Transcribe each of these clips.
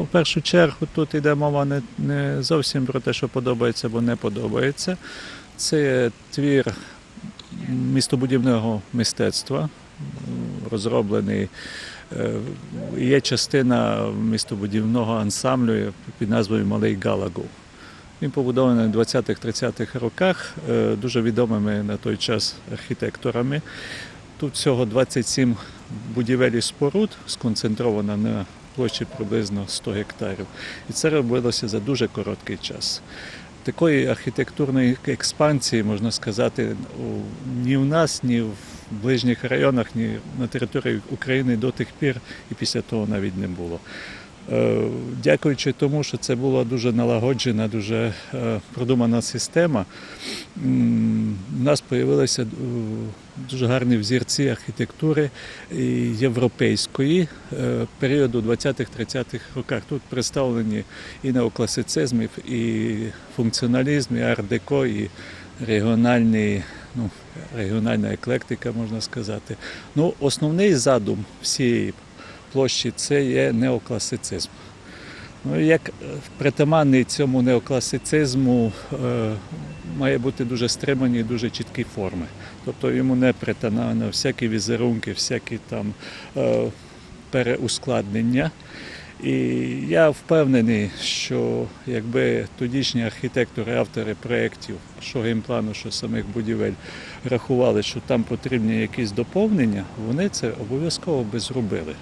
Ну, в першу чергу тут йде мова не, не зовсім про те, що подобається або не подобається. Це твір містобудівного мистецтва, розроблений. е, Є частина містобудівного ансамблю під назвою Малий Галагу. Він побудований в 20-30-х роках е, дуже відомими на той час архітекторами. Тут всього 27 будівель і споруд сконцентровано на площі приблизно 100 гектарів. І це робилося за дуже короткий час. Такої архітектурної експансії, можна сказати, ні в нас, ні в ближніх районах, ні на території України до тих пір і після того навіть не було. Е, Дякуючи тому, що це була дуже налагоджена, дуже е, продумана система, у нас з'явилися дуже гарні взірці архітектури європейської е, періоду 20-30-х роках. Тут представлені і неокласицизм, і- і функціоналізм, і арт-деко, і регіональні, ну, регіональна еклектика, можна сказати. Ну, основний задум всієї площі це є неокласицизм. Ну, як притаманний цьому неокласицизму е, має бути дуже стримані, і дуже чіткі форми. Тобто йому не притаманно всякі візерунки, всякі там е, переускладнення. І я впевнений, що якби тодішні архітектори, автори проєктів, що геймплану, що самих будівель, рахували, що там потрібні якісь доповнення, вони це обов'язково би зробили.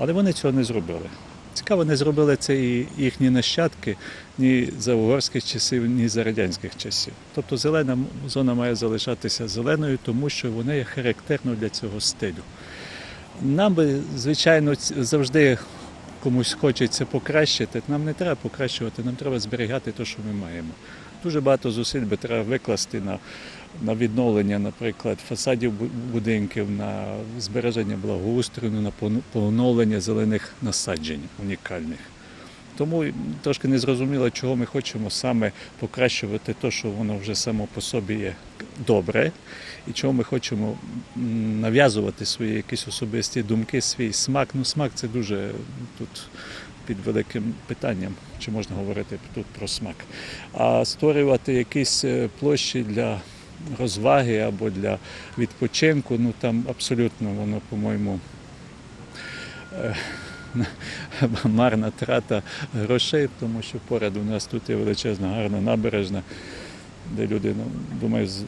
Але вони цього не зробили. Цікаво, не зробили це і їхні нащадки ні за угорських часів, ні за радянських часів. Тобто зелена зона має залишатися зеленою, тому що вона є характерною для цього стилю. Нам би, звичайно, завжди комусь хочеться покращити. Нам не треба покращувати, нам треба зберігати те, що ми маємо. Дуже багато зусиль би треба викласти на, на відновлення, наприклад, фасадів будинків, на збереження благоустрою, на поновлення зелених насаджень унікальних. Тому трошки не зрозуміло, чого ми хочемо саме покращувати те, що воно вже само по собі є добре, і чого ми хочемо нав'язувати свої якісь особисті думки, свій смак. Ну, смак це дуже тут під великим питанням, чи можна говорити тут про смак. А створювати якісь е, площі для розваги або для відпочинку, ну там абсолютно воно, по-моєму, е, марна трата грошей, тому що поряд у нас тут є величезна гарна набережна, де люди, ну, думаю, з з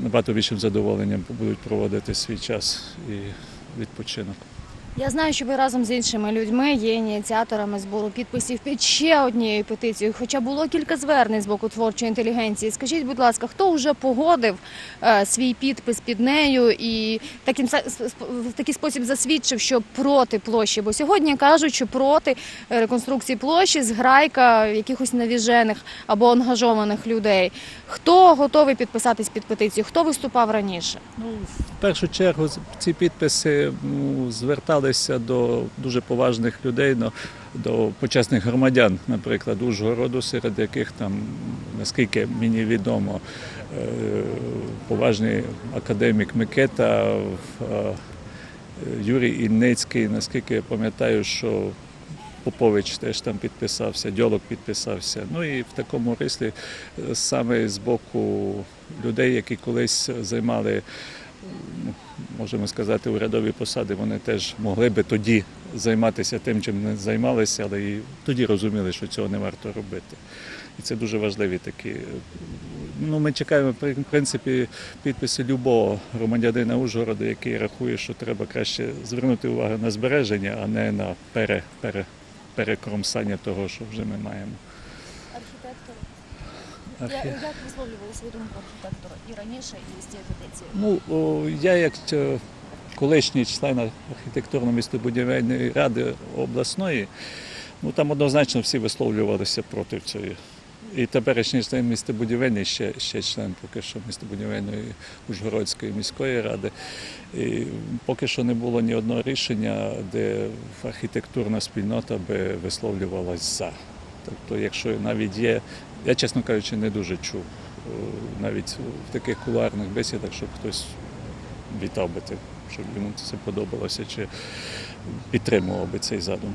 набагато більшим задоволенням будуть проводити свій час і відпочинок. Я знаю, що ви разом з іншими людьми є ініціаторами збору підписів під ще однією петицією. Хоча було кілька звернень з боку творчої інтелігенції. Скажіть, будь ласка, хто вже погодив е, свій підпис під нею і таким в такий спосіб засвідчив, що проти площі? Бо сьогодні кажуть, що проти е, реконструкції площі зграйка якихось навіжених або ангажованих людей. Хто готовий підписатись під петицію? Хто виступав раніше? Ну, в першу чергу ці підписи ну, зверталися до дуже поважних людей, до, почесних громадян, наприклад, Ужгороду, серед яких там, наскільки мені відомо, е, поважний академік Микета, е, Юрій Інницький, наскільки я пам'ятаю, що Попович теж там підписався, Дьолок підписався. Ну і в такому рислі е, саме з боку людей, які колись займали, можемо сказати, урядові посади, вони теж могли би тоді займатися тим, чим не займалися, але і тоді розуміли, що цього не варто робити. І це дуже важливі такі. Ну, ми чекаємо в принципі підписи любого громадянина Ужгорода, який рахує, що треба краще звернути увагу на збереження, а не на пере, пере, перекромсання того, що вже ми маємо. Архітектор. Як висловлювали свою думку архітектора і раніше, і з цією петицією? Ну, о, я як е, колишній член архітектурно-містобудівельної ради обласної, ну там однозначно всі висловлювалися проти цієї. І теперішній член містобудівельний, ще, ще член поки що містобудівельної Ужгородської міської ради. І поки що не було ні одного рішення, де архітектурна спільнота би висловлювалась за. Тобто, якщо навіть є, я чесно кажучи, не дуже чув е, навіть в таких кулуарних бесідах, щоб хтось вітав би щоб йому це подобалося чи підтримував би цей задум.